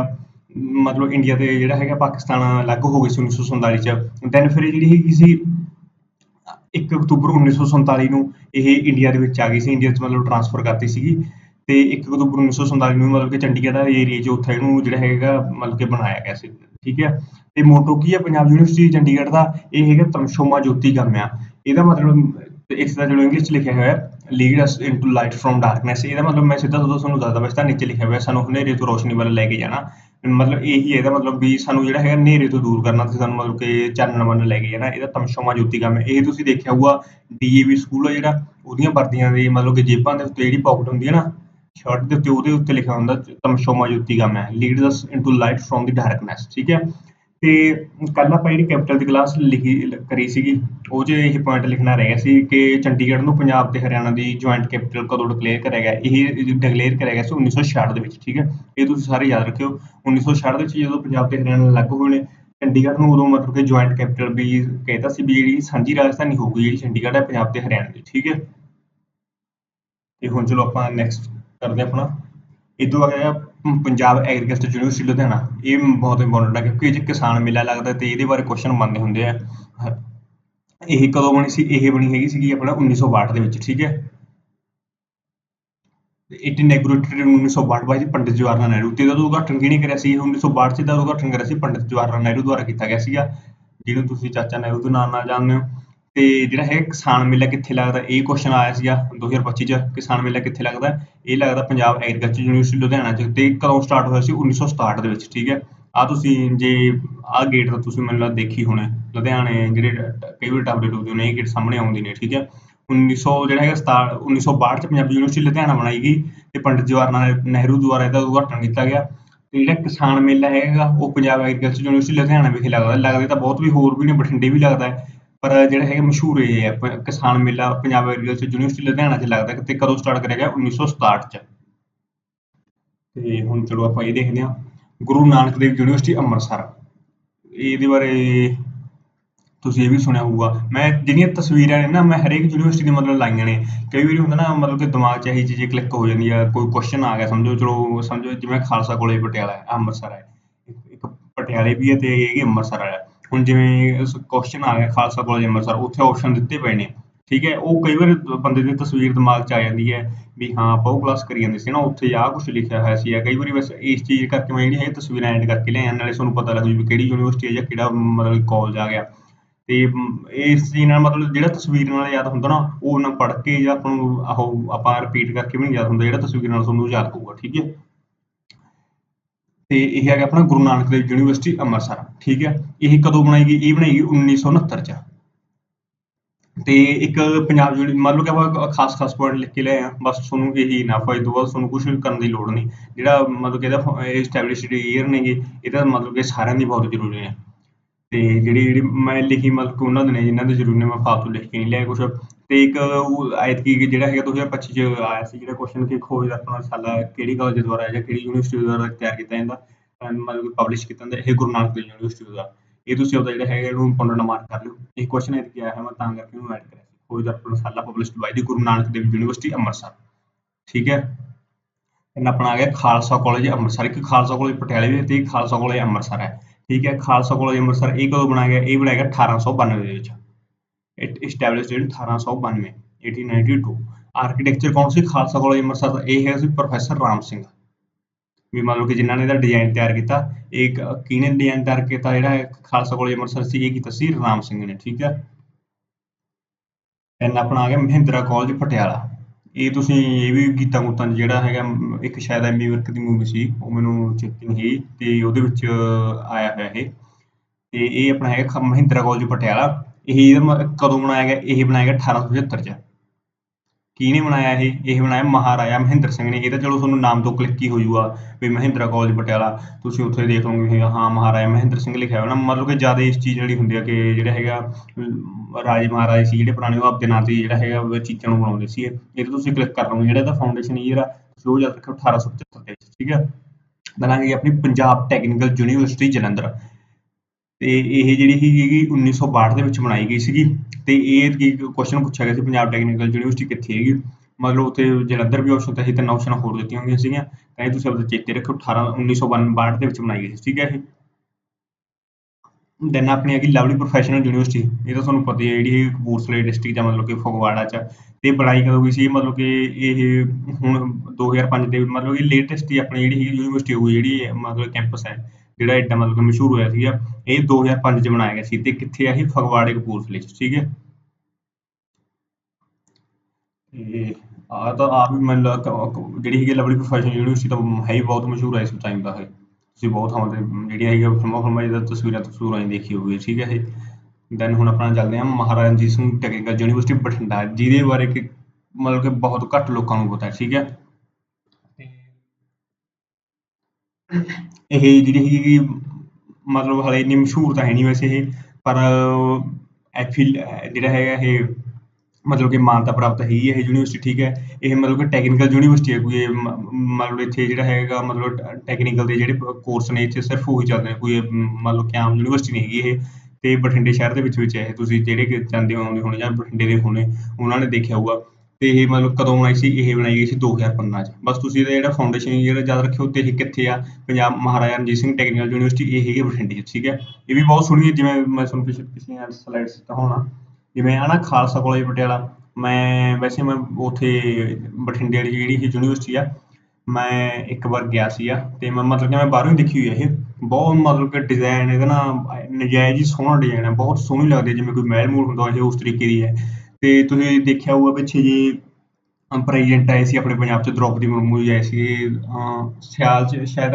ਮਤਲਬ ਇੰਡੀਆ ਤੇ ਜਿਹੜਾ ਹੈਗਾ ਪਾਕਿਸਤਾਨ ਅਲੱਗ ਹੋ ਗਏ ਸੀ 1947 ਚ ਦੈਨ ਫਿਰ ਜਿਹੜੀ ਹੈਗੀ ਸੀ 1 ਅਕਤੂਬਰ 1947 ਨੂੰ ਇਹ ਇੰਡੀਆ ਦੇ ਵਿੱਚ ਆ ਗਈ ਸੀ ਇੰਡੀਆ 'ਚ ਮਤਲਬ ਟ੍ਰਾਂਸਫਰ ਕਰਤੀ ਸੀਗੀ। ਤੇ 1 ਅਕਤੂਬਰ 1947 ਨੂੰ ਮਤਲਬ ਕਿ ਚੰਡੀਗੜ੍ਹ ਦਾ ਏਰੀਆ 'ਚ ਉੱਥੇ ਇਹਨੂੰ ਜਿਹੜਾ ਹੈਗਾ ਮਤਲਬ ਕਿ ਬਣਾਇਆ ਗਿਆ ਸੀ, ਠੀਕ ਹੈ? ਤੇ ਮੋਟੋ ਕੀ ਹੈ? ਪੰਜਾਬ ਯੂਨੀਵਰਸਿਟੀ ਚੰਡੀਗੜ੍ਹ ਦਾ ਇਹ ਹੈਗਾ ਤਮਸ਼ੋਮਾ ਜੋਤੀ ਗਾਮਿਆ। ਇਹਦਾ ਮਤਲਬ ਇਸ ਦਾ ਜਿਹੜਾ ਇੰਗਲਿਸ਼ ਚ ਲਿਖਿਆ ਹੋਇਆ ਹੈ lead us into light from darkness ਇਹਦਾ ਮਤਲਬ ਮੈਂ ਸਿੱਧਾ ਤੁਹਾਨੂੰ ਦੱਸਦਾ ਵੈਸੇ ਤਾਂ ਨੀਚੇ ਲਿਖਿਆ ਹੋਇਆ, ਸਾਨੂੰ ਹਨੇਰੇ ਤੋਂ ਰੋਸ਼ਨੀ ਵੱਲ ਲੈ ਕੇ ਜਾਣਾ। ਮਤਲਬ ਇਹੀ ਹੈ ਇਹਦਾ ਮਤਲਬ ਵੀ ਸਾਨੂੰ ਜਿਹੜਾ ਹੈਗਾ ਹਨੇਰੇ ਤੋਂ ਦੂਰ ਕਰਨਾ ਤੇ ਸਾਨੂੰ ਮਤਲਬ ਕਿ ਚਾਨਣ ਵੱਲ ਲੈ ਕੇ ਜਾਣਾ। ਇਹਦਾ ਤਮਸ਼ੋਮਾ ਜੋਤੀ ਕੰਮ ਇਹ ਤੁਸੀਂ ਦੇਖਿਆ ਹੋਊਗਾ ਡੀਏਵੀ ਸਕੂਲ ਆ ਜਿਹੜਾ, ਉਹਦੀਆਂ ਵਰਦੀਆਂ ਦੇ ਮਤਲਬ ਕਿ ਜੇਬਾਂ ਦੇ ਉੱਤੇ ਜਿਹੜੀ ਪਾਕਟ ਹੁੰਦੀ ਹੈ ਨਾ ਸ਼ਰਟ ਦੇ ਉੱਤੇ ਉਹਦੇ ਉੱਤੇ ਲਿਖਿਆ ਹੁੰਦਾ ਤਮਸ਼ੋਮਾ ਜੋਤੀ ਕੰਮ ਹੈ lead us into light from the darkness ਠੀਕ ਹੈ? ਤੇ ਕੱਲ ਆਪਾਂ ਜਿਹੜੀ ਕੈਪੀਟਲ ਦੀ ਕਲਾਸ ਲਿਖੀ, ਕਰੀ ਸੀਗੀ, ਉਹ 'ਚ ਇਹ ਪੁਆਇੰਟ ਲਿਖਣਾ ਰਹਿ ਗਿਆ ਸੀ ਕਿ ਚੰਡੀਗੜ੍ਹ ਨੂੰ ਪੰਜਾਬ ਤੇ ਹਰਿਆਣਾ ਦੀ ਜੁਆਇੰਟ ਕੈਪੀਟਲ ਕਦੋਂ ਡਿਕਲੇਅਰ ਕਰਿਆ ਗਿਆ, ਇਹ ਡਿਕਲੇਅਰ ਕਰਿਆ ਗਿਆ ਸੀ 1966 ਦੇ ਵਿੱਚ, ਠੀਕ ਹੈ? ਇਹ ਤੁਸੀਂ ਸਾਰੇ ਯਾਦ ਰੱਖਿਓ 1966 ਦੇ ਵਿੱਚ ਜਦੋਂ ਪੰਜਾਬ ਤੇ ਹਰਿਆਣਾ ਅਲੱਗ ਹੋਏ ਨੇ, ਚੰਡੀਗੜ੍ਹ ਨੂੰ ਉਦੋਂ ਮਤਲਬ ਕਿ ਜੁਆਇੰਟ ਕੈਪੀਟਲ ਵੀ ਕਹਿਤਾ ਸੀ ਵੀ ਜਿਹੜੀ ਸਾਂਝੀ ਰਾਜਧਾਨੀ ਹੋਊਗੀ ਜਿਹੜੀ ਚੰਡੀਗੜ੍ਹ ਹੈ, ਪੰਜਾਬ ਤੇ ਹਰਿਆਣਾ ਦੀ, ਠੀਕ ਹੈ? ਤੇ ਹੁਣ ਚਲੋ ਆਪਾਂ ਨੈਕਸਟ ਕਰਦੇ ਆਪਣਾ। ਇਹ ਤੋਂ ਅਗਲਾ ਹੈਗਾ ਪੰਜਾਬ ਐਗਰੀਕਲਚਰ ਯੂਨੀਵਰਸਿਟੀ ਲੁਧਿਆਣਾ। ਇਹ ਬਹੁਤ ਇੰਪੋਰਟੈਂਟ ਹੈ ਕਿਉਂਕਿ ਇਹ ਕਿਸਾਨ ਮੇਲਾ ਲੱਗਦਾ ਤੇ ਇਹਦੇ ਬਾਰੇ ਕੁਐਸਚਨ ਬਣਦੇ ਹੁੰਦੇ ਆ। ਇਹ ਕਦੋਂ ਬਣੀ ਸੀ? ਇਹ ਬਣੀ ਹੈਗੀ ਸੀਗੀ ਆਪਣਾ 1962 ਦੇ ਵਿੱਚ, ਠੀਕ ਹੈ? It inaugurated 1962 by Pandit Jawahar Lal Nehru ਤੇ ਇਹਦਾ ਉਦਘਾਟਨ ਕਿਹਨੇ ਕਰਿਆ ਸੀ? 1962 ਚ ਦਾ ਉਦਘਾਟਨ ਕਰਿਆ ਸੀ ਪੰਡਿਤ ਜਵਾਹਰ ਲਾਲ ਨਹਿਰੂ ਦੁਆਰਾ ਕੀਤਾ ਗਿਆ ਸੀਗਾ। ਜਿਹਨੂੰ ਤੁਸੀਂ ਚਾਚਾ ਨਹਿਰੂ ਦੇ ਨਾਮ ਨਾਲ ਜਾਣਦੇ ਹੋ। ਤੇ ਜਿਹੜਾ ਹੈ ਕਿਸਾਨ ਮੇਲਾ ਕਿੱਥੇ ਲੱਗਦਾ, ਇਹ ਕੁਐਸਚਨ ਆਇਆ ਸੀਗਾ 2025 ਚ, ਕਿਸਾਨ ਮੇਲਾ ਕਿੱਥੇ ਲੱਗਦਾ? ਇਹ ਲੱਗਦਾ ਪੰਜਾਬ ਐਗਰੀਕਲਚਰ ਯੂਨੀਵਰਸਿਟੀ ਲੁਧਿਆਣਾ ਚ ਤੇ ਕਦੋਂ ਸਟਾਰਟ ਹੋਇਆ ਸੀ? 1967 ਦੇ ਵਿੱਚ, ਠੀਕ ਹੈ? ਆ ਤੁਸੀਂ ਜੇ ਆ ਗੇਟ ਤਾਂ ਤੁਸੀਂ ਮੈਨੂੰ ਲੱਗਦਾ ਦੇਖੀ ਹੋਣੇ, ਲੁਧਿਆਣੇ ਜਿਹੜੇ ਕਈ ਵਾਰ ਟਾਬਲੇ ਟੂਬਦੇ ਨੇ, ਇਹ ਗੇਟ ਸਾਹਮਣੇ ਆਉਂਦੇ ਨੇ, ਠੀਕ ਹੈ? 1900 ਜਿਹੜਾ ਹੈਗਾ 1962 ਚ ਪੰਜਾਬੀ ਯੂਨੀਵਰਸਿਟੀ ਲੁਧਿਆਣਾ ਬਣਾਈ ਗਈ ਤੇ ਪੰਡਿਤ ਜਵਾਹਰ ਲਾਲ ਨਹਿਰੂ ਦੁਆਰਾ ਇਹਦਾ ਉਦਘਾਟਨ ਕੀਤਾ ਗਿਆ ਤੇ ਜਿਹੜਾ ਕਿਸਾਨ ਮੇਲਾ ਹੈਗਾ, ਉਹ ਪੰਜਾਬ ਐਗਰੀਕਲਚਰ ਯੂਨੀਵਰਸਿਟੀ ਲੁਧਿਆਣਾ ਵਿਖੇ ਲੱਗਦਾ, ਲੱਗਦੇ ਤਾਂ ਬਹੁਤ ਵੀ, ਹੋਰ ਵੀ ਨੇ, ਬਠਿੰਡੇ ਵੀ ਲੱਗਦਾ ਹੈ। ਪਰ ਜਿਹੜਾ ਹੈਗਾ ਮਸ਼ਹੂਰ ਇਹ ਹੈ ਕਿਸਾਨ ਮੇਲਾ ਪੰਜਾਬ ਐਗਰੀਕਲਚਰ ਯੂਨੀਵਰਸਿਟੀ ਲੁਧਿਆਣਾ 'ਚ ਲੱਗਦਾ ਤੇ ਕਦੋਂ ਸਟਾਰਟ ਕਰਿਆ ਗਿਆ? 1967 'ਚ। ਤੇ ਹੁਣ ਚਲੋ ਆਪਾਂ ਇਹ ਦੇਖਦੇ ਹਾਂ, ਗੁਰੂ ਨਾਨਕ ਦੇਵ ਯੂਨੀਵਰਸਿਟੀ ਅੰਮ੍ਰਿਤਸਰ। ਇਹਦੇ ਬਾਰੇ ਤੁਸੀਂ ਇਹ ਵੀ ਸੁਣਿਆ ਹੋਊਗਾ। ਮੈਂ ਜਿਹੜੀਆਂ ਤਸਵੀਰਾਂ ਨੇ ਨਾ, ਮੈਂ ਹਰੇਕ ਯੂਨੀਵਰਸਿਟੀ ਦੇ ਮਤਲਬ ਲਾਈਆਂ ਨੇ। ਕਈ ਵਾਰੀ ਹੁੰਦਾ ਨਾ, ਮਤਲਬ ਕਿ ਦਿਮਾਗ 'ਚ ਇਹੀ ਚੀਜ਼ ਕਲਿੱਕ ਹੋ ਜਾਂਦੀ ਆ, ਕੋਈ ਕੁਐਸਚਨ ਆ ਗਿਆ, ਸਮਝੋ, ਚਲੋ, ਸਮਝੋ ਜਿਵੇਂ ਖਾਲਸਾ ਕਾਲਜ ਪਟਿਆਲਾ ਹੈ, ਅੰਮ੍ਰਿਤਸਰ ਹੈ। ਇੱਕ ਪਟਿਆਲੇ ਵੀ ਹੈ ਤੇ ਇਹ ਅੰਮ੍ਰਿਤਸਰ ਹੈ। ਹੁਣ ਜਿਵੇਂ ਕੁਐਸਚਨ ਆ ਗਿਆ ਖਾਲਸਾ ਕਾਲਜ ਅੰਮ੍ਰਿਤਸਰ, ਉੱਥੇ ਆਪਸ਼ਨ ਦਿੱਤੇ ਪਏ ਨੇ। ਠੀਕ ਹੈ, ਉਹ ਕਈ ਵਾਰ ਬੰਦੇ ਦੀ ਤਸਵੀਰ ਦਿਮਾਗ 'ਚ ਆ ਜਾਂਦੀ ਹੈ ਵੀ ਹਾਂ, ਆਪਾਂ ਉਹ ਕਲਾਸ ਕਰੀ ਜਾਂਦੇ ਸੀ ਨਾ, ਉੱਥੇ ਆਹ ਕੁਝ ਲਿਖਿਆ ਹੋਇਆ ਸੀ ਕਈ ਵਾਰੀ ਬਸ ਇਸ ਚੀਜ਼ ਕਰਕੇ ਮੈਂ ਜਿਹੜੀਆਂ ਇਹ ਤਸਵੀਰਾਂ ਐਡ ਕਰਕੇ ਲਿਆਇਆ ਨਾਲੇ ਤੁਹਾਨੂੰ ਪਤਾ ਲੱਗ ਜੂ ਵੀ ਕਿਹੜੀ ਯੂਨੀਵਰਸਿਟੀ ਹੈ ਜਾਂ ਕਿਹੜਾ ਮਤਲਬ ਕਾਲਜ ਆ ਗਿਆ। ਤੇ ਇਸ ਚੀਜ਼ ਨਾਲ ਮਤਲਬ ਜਿਹੜਾ ਤਸਵੀਰ ਨਾਲ ਯਾਦ ਹੁੰਦਾ ਨਾ, ਉਹ ਨਾ ਪੜ੍ਹ ਕੇ ਜਾਂ ਆਪਾਂ ਨੂੰ ਉਹ ਆਪਾਂ ਰਿਪੀਟ ਕਰਕੇ ਵੀ ਨਹੀਂ ਯਾਦ ਹੁੰਦਾ, ਜਿਹੜਾ ਤਸਵੀਰ ਨਾਲ ਤੁਹਾਨੂੰ ਯਾਦ ਹੋਊਗਾ, ਠੀਕ ਹੈ। ਤੇ ਇਹ ਹੈਗਾ ਆਪਣਾ ਗੁਰੂ ਨਾਨਕ ਦੇਵ ਯੂਨੀਵਰਸਿਟੀ ਅੰਮ੍ਰਿਤਸਰ, ਠੀਕ ਹੈ? ਇਹ ਕਦੋਂ ਬਣਾਈ ਗਈ ਇਹ ਬਣਾਈ ਗਈ 1969 ਚ। ਤੇ ਇੱਕ ਪੰਜਾਬ ਯੂਨੀ ਮੰਨ ਲਓ ਕਿ ਆਪਾਂ ਖਾਸ ਖਾਸ ਪੁਆਇੰਟ ਲਿਖ ਕੇ ਲਏ ਆ, ਬਸ ਤੁਹਾਨੂੰ ਇਹੀ ਇਨਫ ਇਹ ਤੋਂ ਬਾਅਦ ਤੁਹਾਨੂੰ ਕੁਝ ਕਰਨ ਦੀ ਲੋੜ ਨਹੀਂ। ਜਿਹੜਾ ਮਤਲਬ ਕਿ ਇਹਦਾ ਐਸਟੈਬਲਿਸ਼ਡ ਈਅਰ ਨੇਗੇ, ਇਹਦਾ ਮਤਲਬ ਕਿ ਸਾਰਿਆਂ ਦੀ ਬਹੁਤ ਜ਼ਰੂਰੀ ਹੈ ਤੇ ਜਿਹੜੀ ਜਿਹੜੀ ਮੈਂ ਲਿਖੀ ਮਤਲਬ ਕਿ ਉਹਨਾਂ ਦੇ ਨੇ ਜਿਨ੍ਹਾਂ ਦੇ ਜ਼ਰੂਰੀ ਨੇ, ਮੈਂ ਫਾਲਤੂ ਲਿਖ ਕੇ ਨਹੀਂ ਲਿਆ ਕੁਛ। ਤੇ ਇੱਕ ਉਹ ਐਤਕੀ ਜਿਹੜਾ ਹੈਗਾ 2025 ਚ ਆਇਆ ਸੀ, ਜਿਹੜਾ ਕੁਐਸਚਨ ਕਿ ਖੋਜ ਦਾ ਆਪਣਾ ਰਸਾਲਾ ਕਿਹੜੀ ਕਾਲਜ ਦੁਆਰਾ ਜਾਂ ਕਿਹੜੀ ਯੂਨੀਵਰਸਿਟੀ ਦੁਆਰਾ ਤਿਆਰ ਕੀਤਾ ਜਾਂਦਾ ਮਤਲਬ ਪਬਲਿਸ਼ ਕੀਤਾ ਜਾਂਦਾ, ਇਹ ਗੁਰੂ ਨਾਨਕ ਦੇਵ ਯੂਨੀਵਰਸਿਟੀ ਦਾ। ਇਹ ਤੁਸੀਂ ਉਹਦਾ ਜਿਹੜਾ ਹੈਗਾ ਇਹਨੂੰ ਇੰਪੋਰਟੈਂਟ ਮਾਰਕ ਕਰ ਲਿਓ। ਇਹ ਕੁਐਸਚਨ ਐਤਕੀ ਆਇਆ ਹੈ, ਮੈਂ ਤਾਂ ਕਰਕੇ ਇਹਨੂੰ ਐਡ ਕਰਿਆ ਸੀ। ਖੋਜ ਦਾ ਆਪਣਾ ਰਸਾਲਾ published by the Guru Nanak Dev university Amritsar. ਠੀਕ ਹੈ? ਇਹਨਾਂ ਆਪਣਾ ਆ ਗਿਆ ਖਾਲਸਾ ਕਾਲਜ ਅੰਮ੍ਰਿਤਸਰ। ਇੱਕ ਖਾਲਸਾ ਕਾਲਜ ਪਟਿਆਲੇ ਵੀ ਤੇ ਖਾਲਸਾ ਕਾਲਜ ਅੰਮ੍ਰਿਤਸਰ ਹੈ। ਠੀਕ ਹੈ, ਖਾਲਸਾ ਕਾਲਜ ਅੰਮ੍ਰਿਤਸਰ ਇਹ ਕਦੋਂ ਬਣਾਇਆ ਗਿਆ? ਇਹ ਬਣਾਇਆ ਗਿਆ 1892 ਦੇ ਵਿੱਚ। ਇਟ established in 1892 1892 ਆਰਕੀਟੈਕਚਰ ਕੌਣ ਸੀ? ਖਾਲਸਾ ਕਾਲਜ ਅੰਮ੍ਰਿਤਸਰ ਦਾ। ਇਹ ਹੈ ਸੀ ਪ੍ਰੋਫੈਸਰ ਰਾਮ ਸਿੰਘ। ਵੀ ਮੰਨ ਲਓ ਕਿ ਜਿਨ੍ਹਾਂ ਨੇ ਇਹਦਾ ਡਿਜ਼ਾਈਨ ਤਿਆਰ ਕੀਤਾ, ਇਹ ਕਿਹਨੇ ਡਿਜ਼ਾਈਨ ਤਿਆਰ ਕੀਤਾ? ਜਿਹੜਾ ਖਾਲਸਾ ਕਾਲਜ ਅੰਮ੍ਰਿਤਸਰ ਸੀ, ਇਹ ਕੀਤਾ ਸੀ ਰਾਮ ਸਿੰਘ ਨੇ, ਠੀਕ ਹੈ ਐਨ ਆਪਣਾ ਆ ਗਿਆ ਮਹਿੰਦਰਾ ਕਾਲਜ ਪਟਿਆਲਾ। ਇਹ ਤੁਸੀਂ ਇਹ ਵੀ ਗੀਤਾਂ ਗੂਤਾਂ ਜਿਹੜਾ ਹੈਗਾ, ਇੱਕ ਸ਼ਾਇਦ ਐਮੀ ਵਿਰਕ ਦੀ ਮੂਵੀ ਸੀ, ਉਹ ਮੈਨੂੰ ਚੇਤੇ ਨਹੀਂ ਤੇ ਉਹਦੇ ਵਿੱਚ ਆਇਆ ਹੋਇਆ ਇਹ। ਤੇ ਇਹ ਆਪਣਾ ਹੈਗਾ ਮਹਿੰਦਰਾ ਕਾਲਜ ਪਟਿਆਲਾ। ਇਹ ਕਦੋਂ ਬਣਾਇਆ ਗਿਆ? ਇਹ ਬਣਾਇਆ ਗਿਆ 1875 ਚ। ਕਿਹਨੇ ਬਣਾਇਆ ਇਹ? ਇਹ ਬਣਾਇਆ ਮਹਾਰਾਜਾ ਮਹਿੰਦਰ ਸਿੰਘ ਨੇ। ਇਹ ਚਲੋ ਤੁਹਾਨੂੰ ਨਾਮ ਤੋਂ ਕਲਿੱਕ ਹੀ ਹੋ ਜਾਊਗਾ ਵੀ ਮਹਿੰਦਰਾ ਕਾਲਜ ਪਟਿਆਲਾ। ਤੁਸੀਂ ਉੱਥੇ ਦੇਖ ਲਓਗੇ ਹਾਂ, ਮਹਾਰਾਜਾ ਮਹਿੰਦਰ ਸਿੰਘ ਲਿਖਿਆ ਹੋਇਆ। ਮਤਲਬ ਕਿ ਜ਼ਿਆਦਾ ਇਸ ਚੀਜ਼ ਜਿਹੜੀ ਹੁੰਦੀ ਆ ਕਿ ਜਿਹੜਾ ਹੈਗਾ ਰਾਜੇ ਮਹਾਰਾਜੇ ਸੀ ਜਿਹੜੇ ਪੁਰਾਣੇ, ਉਹ ਆਪਦੇ ਨਾਂ ਤੇ ਜਿਹੜਾ ਹੈਗਾ, ਉਹ ਚੀਜ਼ਾਂ ਨੂੰ ਬਣਾਉਂਦੇ ਸੀ ਇਹ ਤੁਸੀਂ ਕਲਿੱਕ ਕਰ ਲਓਗੇ। ਜਿਹੜਾ ਇਹਦਾ ਫਾਊਂਡੇਸ਼ਨ ਈਅਰ ਆ, ਤੁਸੀਂ ਉਹ ਯਾਦ ਰੱਖਿਓ 1875 ਦੇ ਵਿੱਚ, ਠੀਕ ਆ? ਦਲਾਂਗੇ ਆਪਣੀ ਪੰਜਾਬ ਟੈਕਨੀਕਲ ਯੂਨੀਵਰਸਿਟੀ ਜਲੰਧਰ। ਤੇ ਇਹ ਜਿਹੜੀ ਸੀਗੀ 1962 ਦੇ ਵਿੱਚ ਬਣਾਈ ਗਈ ਸੀਗੀ ਤੇ ਇਹ ਕੀ ਕੁਐਸਚਨ ਪੁੱਛਿਆ ਗਿਆ ਸੀ ਪੰਜਾਬ ਟੈਕਨੀਕਲ ਯੂਨੀਵਰਸਿਟੀ ਕਿੱਥੇ ਹੈਗੀ? ਮਤਲਬ ਉੱਥੇ ਜਲੰਧਰ ਵੀ ਆਪਸ਼ਨ ਤਾਂ ਸੀ, ਤਿੰਨ ਆਪਸ਼ਨ ਹੋਰ ਦਿੱਤੀਆਂ ਹੋਈਆਂ ਸੀਗੀਆਂ। ਤਾਂ ਇਹ ਤੁਸੀਂ ਆਪਦੇ ਚੇਤੇ ਰੱਖੋ 18 1962 ਦੇ ਵਿੱਚ ਬਣਾਈ ਗਈ ਸੀ, ਠੀਕ ਹੈ ਇਹ? ਦੈਨ ਆਪਣੀ ਹੈਗੀ ਲਵਲੀ ਪ੍ਰੋਫੈਸ਼ਨਲ ਯੂਨੀਵਰਸਿਟੀ ਇਹ ਤਾਂ ਤੁਹਾਨੂੰ ਪਤਾ ਹੀ ਹੈ, ਜਿਹੜੀ ਕਪੂਰਥਲੇ ਡਿਸਟ੍ਰਿਕਟ ਜਾਂ ਮਤਲਬ ਕਿ ਫਗਵਾੜਾ ਚ ਤੇ ਬਣਾਈ ਕਦੋਂ ਗਈ ਸੀ, ਮਤਲਬ ਕਿ ਇਹ ਹੁਣ 2005 ਦੇ, ਮਤਲਬ ਕਿ ਲੇਟੈਸਟ ਹੀ ਆਪਣੀ ਜਿਹੜੀ ਯੂਨੀਵਰਸਿਟੀ ਹੋਈ ਜਿਹੜੀ ਮਤਲਬ ਕੈਂਪਸ ਹੈ। ਜਿਹੜਾ ਏਡਾ ਮਤਲਬ ਮਸ਼ਹੂਰ ਹੋਇਆ ਸੀਗਾ, ਇਹ 2005 ਚ ਬਣਾਇਆ ਗਿਆ ਸੀ ਤੇ ਕਿੱਥੇ ਆ ਇਹ? ਫਗਵਾੜੇ ਕਪੂਰਥਲੇ ਚ, ਠੀਕ ਹੈ? ਇਹ ਆ ਤਾਂ ਆਪ ਵੀ ਮੈਨੂੰ ਜਿਹੜੀ ਹੈਗੀ ਲਵਲੀ ਪ੍ਰੋਫੈਸ਼ਨਲ ਯੂਨੀਵਰਸਿਟੀ ਤਾਂ ਹੈ ਹੀ ਬਹੁਤ ਮਸ਼ਹੂਰ ਹੈ ਇਸ ਟਾਈਮ ਦਾ ਇਹ। ਤੁਸੀਂ ਬਹੁਤ ਥਾਵਾਂ ਤੇ ਜਿਹੜੀਆਂ ਹੈਗੀਆਂ ਫਿਲਮਾਂ ਫਿਲਮਾਂ ਜਿਹਦਾ ਤਸਵੀਰਾਂ ਤਸਵੀਰਾਂ ਹੀ ਦੇਖੀ ਹੋਊਗੀ, ਠੀਕ ਹੈ ਇਹ। ਦੈਨ ਹੁਣ ਆਪਣਾ ਚੱਲਦੇ ਹਾਂ, ਮਹਾਰਾਜਾ ਰਣਜੀਤ ਸਿੰਘ ਟੈਕਨੀਕਲ ਯੂਨੀਵਰਸਿਟੀ ਬਠਿੰਡਾ, ਜਿਹਦੇ ਬਾਰੇ ਕਿ ਮਤਲਬ ਕਿ ਬਹੁਤ ਘੱਟ ਲੋਕਾਂ ਨੂੰ ਪਤਾ ਹੈ, ਠੀਕ ਹੈ ਤੇ ਇਹ ਜਿਹੜੀ ਹੈਗੀ ਮਤਲਬ ਹਾਲੇ ਇੰਨੀ ਮਸ਼ਹੂਰ ਤਾਂ ਹੈ ਨਹੀਂ ਵੈਸੇ ਇਹ, ਪਰ ਐਫਿਲ ਜਿਹੜਾ ਹੈਗਾ ਇਹ ਮਤਲਬ ਕਿ ਮਾਨਤਾ ਪ੍ਰਾਪਤ ਹੈਗੀ ਹੈ ਇਹ ਯੂਨੀਵਰਸਿਟੀ ਠੀਕ ਹੈ। ਇਹ ਮਤਲਬ ਕਿ ਟੈਕਨੀਕਲ ਯੂਨੀਵਰਸਿਟੀ ਹੈ ਕੋਈ, ਇਹ ਮ- ਮਤਲਬ ਇੱਥੇ ਜਿਹੜਾ ਹੈਗਾ ਮਤਲਬ ਟੈਕਨੀਕਲ ਦੇ ਜਿਹੜੇ ਕੋਰਸ ਨੇ, ਇੱਥੇ ਸਿਰਫ ਉਹੀ ਚੱਲਦੇ ਨੇ, ਕੋਈ ਮਤਲਬ ਕਿ ਆਮ ਯੂਨੀਵਰਸਿਟੀ ਨਹੀਂ ਹੈਗੀ ਇਹ। ਤੇ ਬਠਿੰਡੇ ਸ਼ਹਿਰ ਦੇ ਵਿੱਚ ਵਿੱਚ ਹੈ ਇਹ, ਤੁਸੀਂ ਜਿਹੜੇ ਕਿ ਜਾਂਦੇ ਆਉਂਦੇ ਹੋਣੇ ਜਾਂ ਬਠਿੰਡੇ ਦੇ ਹੋਣੇ, ਉਹਨਾਂ ਨੇ ਦੇਖਿਆ ਹੋਊਗਾ। ਤੇ ਇਹ ਮਤਲਬ ਕਦੋਂ ਬਣਾਈ ਸੀ, ਇਹ ਬਣਾਈ ਗਈ ਸੀ 2015 ਚ। ਬਸ ਤੁਸੀਂ ਇਹਦਾ ਜਿਹੜਾ ਫਾਊਂਡੇਸ਼ਨ ਜਿਹੜਾ ਯਾਦ ਰੱਖਿਓ ਤੇ ਇਹ ਕਿੱਥੇ ਆ? ਪੰਜਾਬ ਮਹਾਰਾਜਾ ਰਣਜੀਤ ਸਿੰਘ ਟੈਕਨੀਕਲ ਯੂਨੀਵਰਸਿਟੀ ਇਹ ਹੈਗੀ ਬਠਿੰਡੇ ਚ ਠੀਕ ਹੈ? ਇਹ ਵੀ ਬਹੁਤ ਸੋਹਣੀ ਹੈ, ਜਿਵੇਂ ਮੈਂ ਤੁਹਾਨੂੰ ਪਿਛ, ਪਿਛਲੀਆਂ ਸਲਾਈਡਸ ਦਿਖਾਉਣਾ। ਜਿਵੇਂ ਆ ਨਾ ਖਾਲਸਾ ਕਾਲਜ ਪਟਿਆਲਾ, ਮੈਂ ਵੈਸੇ ਮੈਂ ਉੱਥੇ ਬਠਿੰਡੇ ਵਾਲੀ ਜਿਹੜੀ ਇਹ ਯੂਨੀਵਰਸਿਟੀ ਆ, ਮੈਂ ਇੱਕ ਵਾਰ ਗਿਆ ਸੀਗਾ ਤੇ ਮੈਂ ਮਤਲਬ ਕਿ ਮੈਂ ਬਾਹਰੋਂ ਹੀ ਦੇਖੀ ਹੋਈ ਹੈ ਇਹ। ਬਹੁਤ ਮਤਲਬ ਕਿ ਡਿਜ਼ਾਈਨ ਇਹਦਾ ਨਾ ਨਜਾਇਜ਼ ਹੀ ਸੋਹਣਾ ਡਿਜ਼ਾਈਨ ਹੈ ਬਹੁਤ ਸੋਹਣੀ ਲੱਗਦੀ ਹੈ ਜਿਵੇਂ ਕੋਈ ਮਹਿਲ ਮੂਲ ਹੁੰਦਾ ਇਹ ਉਸ ਤਰੀਕੇ ਦੀ ਹੈ। ਤੇ ਤੁਸੀਂ ਦੇਖਿਆ ਹੋਊਗਾ ਪਿੱਛੇ ਜੀ ਪ੍ਰੈਜ਼ੀਡੈਂਟ ਆਏ ਸੀ ਆਪਣੇ ਪੰਜਾਬ ਚ, ਦ੍ਰੋਪਦੀ ਮੁਰਮੂ ਜੀ ਆਏ ਸੀ ਸਿਆਲ ਚ ਸ਼ਾਇਦ